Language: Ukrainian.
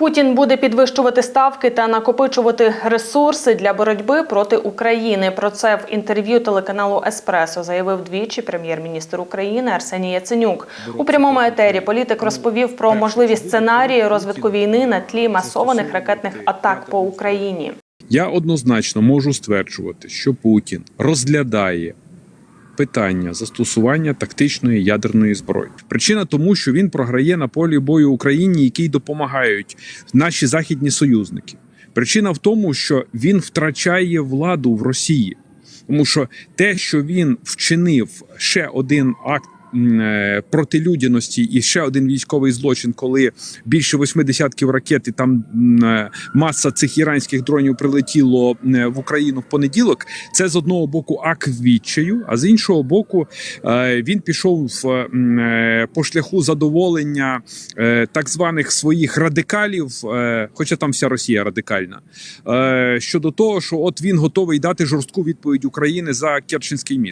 Путін буде підвищувати ставки та накопичувати ресурси для боротьби проти України. Про це в інтерв'ю телеканалу Еспресо заявив двічі прем'єр-міністр України Арсеній Яценюк. У прямому етері політик розповів про можливі сценарії розвитку війни на тлі масованих ракетних атак по Україні. Я однозначно можу стверджувати, що Путін розглядає питання застосування тактичної ядерної зброї. Причина тому, що він програє на полі бою Україні, якій допомагають наші західні союзники. Причина в тому, що він втрачає владу в Росії, тому що те, що він вчинив ще один акт. Е, Протилюдяності і ще один військовий злочин, коли більше восьми десятків ракет і там е, маса цих іранських дронів прилетіло е, в Україну в понеділок. Це з одного боку акт відчаю, а з іншого боку, він пішов по шляху задоволення так званих своїх радикалів, хоча там вся Росія радикальна, щодо того, що от він готовий дати жорстку відповідь України за Керченський міст.